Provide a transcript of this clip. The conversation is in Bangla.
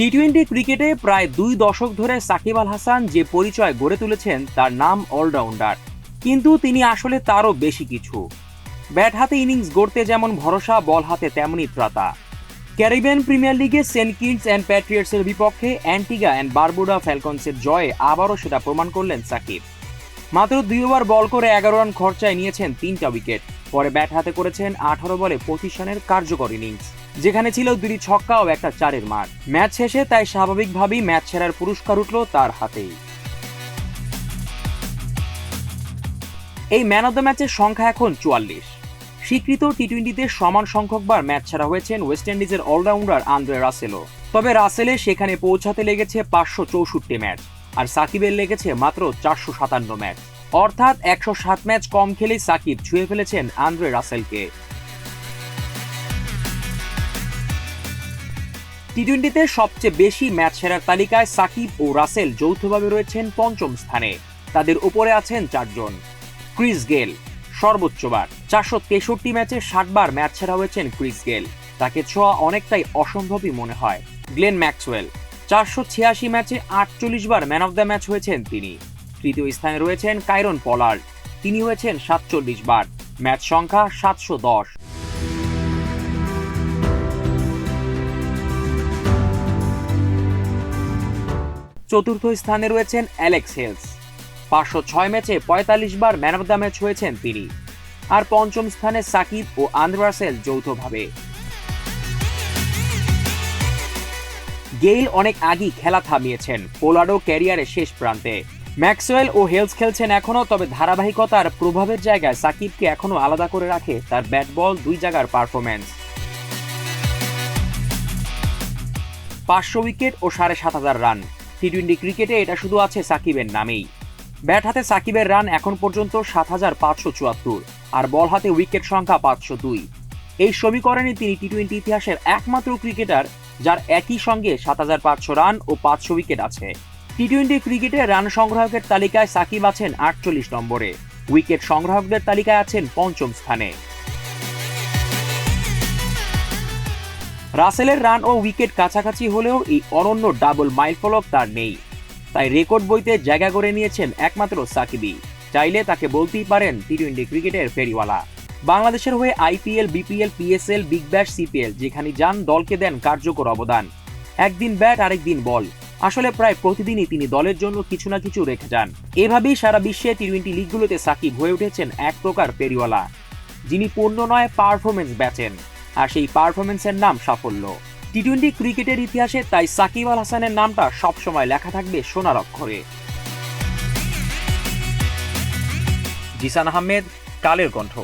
টি টোয়েন্টি ক্রিকেটে প্রায় দুই দশক ধরে সাকিব আল হাসান যে পরিচয় গড়ে তুলেছেন, তার নাম অলরাউন্ডার কিন্তু তিনি আসলে তারও বেশি কিছু। ব্যাট হাতে ইনিংস গড়তে যেমন ভরসা, বল হাতে তেমনই ত্রাতা। ক্যারিবিয়ান প্রিমিয়ার লিগে সেন্ট কিংস অ্যান্ড প্যাট্রিয়টসের বিপক্ষে অ্যান্টিগা অ্যান্ড বারবুডা ফ্যালকনসের জয়ে আবারও সেটা প্রমাণ করলেন সাকিব। মাত্র দুই ওভার বল করে এগারো রান খরচায় নিয়েছেন তিনটা উইকেট। পরে ব্যাট হাতে করেছেন আঠারো বলে পঁচিশ রানের কার্যকর ইনিংস। যেখানে ছিল দুটি ছক্কা ও একটা চারের মার ম্যাচ শেষে তাই স্বাভাবিকভাবেই ম্যাচ সেরার পুরস্কার উঠল তার হাতেই। এই ম্যান অব দ্য ম্যাচের সংখ্যা এখন চুয়াল্লিশ। স্বীকৃত টি টোয়েন্টিতে সমান সংখ্যকবার ম্যাচ ছাড়া হয়েছেন ওয়েস্ট ইন্ডিজের অলরাউন্ডার আন্দ্রে রাসেলও। তবে রাসেলে সেখানে পৌঁছাতে লেগেছে পাঁচশো চৌষট্টি ম্যাচ, আর সাকিবের লেগেছে মাত্র চারশো সাতান্ন ম্যাচ। অর্থাৎ একশো সাত ম্যাচ কম খেলেই সাকিব ছুঁয়ে ফেলেছেন আন্দ্রে রাসেলকে। টি টোয়েন্টিতে সবচেয়ে বেশি ম্যাচ সেরার তালিকায় সাকিব ও রাসেল যৌথভাবে রয়েছেন পঞ্চম স্থানে। তাদের উপরে আছেন চারজন। Chris Gayle, সর্বোচ্চবার। চারশো তেষট্টি ম্যাচে ষাটবার ম্যাচ সেরা হয়েছেন ক্রিস গেল। তাকে ছোঁয়া অনেকটাই অসম্ভবই মনে হয়। গ্লেন ম্যাক্সওয়েল, চারশো ছিয়াশি ম্যাচে আটচল্লিশ বার ম্যান অফ দ্য ম্যাচ হয়েছেন তিনি। তৃতীয় স্থানে রয়েছেন কাইরন পলার্ড, তিনি হয়েছেন সাতচল্লিশ বার। ম্যাচ সংখ্যা সাতশো দশ। চতুর্থ স্থানে রয়েছেন অ্যালেক্স হেলস। পাঁচশো ছয় ম্যাচে পঁয়তাল্লিশ বার ম্যান অফ দ্য ম্যাচ হয়েছেন তিনি। আর পঞ্চম স্থানে সাকিব ও আন্দ্রাসেল যৌথভাবে। গেইল অনেক আগেই খেলা থামিয়েছেন পোলার্ডো ক্যারিয়ারের শেষ প্রান্তে। ম্যাক্সওয়েল ও হেলস খেলছেন এখনও, তবে ধারাবাহিকতার প্রভাবের জায়গায় সাকিবকে এখনও আলাদা করে রাখে তার ব্যাট বল দুই জায়গার পারফরম্যান্স। পাঁচশো উইকেট ও সাড়ে সাত হাজার রান। টি টোয়েন্টি ক্রিকেটে এটা শুধু আছে সাকিবের নামেই। ব্যাট হাতে সাকিবের রান এখন পর্যন্ত সাত হাজার পাঁচশো চুয়াত্তর, আর বল হাতে উইকেট সংখ্যা পাঁচশো দুই। এই সমীকরণে তিনি টি টোয়েন্টি ইতিহাসের একমাত্র ক্রিকেটার, যার একই সঙ্গে সাত হাজার পাঁচশো রান ও পাঁচশো উইকেট আছে। টি টোয়েন্টি ক্রিকেটে রান সংগ্রাহকের তালিকায় সাকিব আছেন আটচল্লিশ নম্বরে, উইকেট সংগ্রাহকদের তালিকায় আছেন পঞ্চম স্থানে। রাসেলের রান ও উইকেট কাছাকাছি হলেও এই অনন্য ডাবল মাইল ফলক তার নেই। তাই রেকর্ড বইতে জায়গা করে নিয়েছেন একমাত্র সাকিবি চাইলে তাকে বলতেই পারেন টি টোয়েন্টি ক্রিকেটের ফেরিওয়ালা। বাংলাদেশের হয়ে IPL BPL PSL Big Bash CPL যেখানে যান দলকে দেন কার্যকর অবদান। একদিন ব্যাট, আরেকদিন বল। আসলে প্রায় প্রতিদিনই তিনি দলের জন্য কিছু না কিছু রেখে যান। এভাবেই সারা বিশ্বে টি টোয়েন্টি লিগগুলোতে সাকিব হয়ে উঠেছেন এক প্রকার পেরিওয়ালা যিনি পূর্ণ নয় পারফরমেন্স বেচেন আর সেই পারফরমেন্সের নাম সাফল্য। টি টোয়েন্টি ক্রিকেটের ইতিহাসে তাই সাকিব আল হাসানের নামটা সবসময় লেখা থাকবে সোনার অক্ষরে। জিসান আহমেদ, কালের কণ্ঠ।